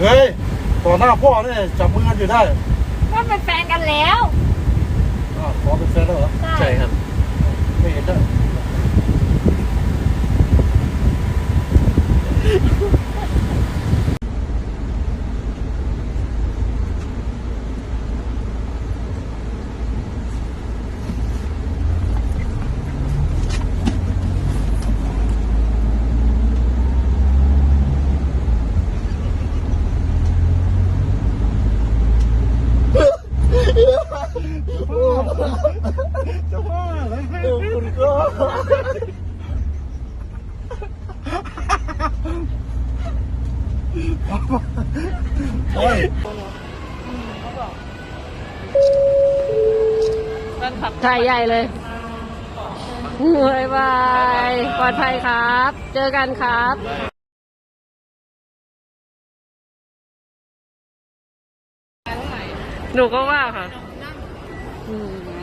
เฮ้ย ต่อหน้าพ่อเนี่ยจับมือกันอยู่ได้ก็เป็นแฟนกันแล้วอ้าวขอเป็นแฟนแล้วเหรอใช่ครับ ไม่เห็นได้ จะว่าอะไรให้คุณก็โอ้ยถ่ายใหญ่เลยบายบายปลอดภัยครับ เจอกันครับหนูก็ว่าค่ะ อืม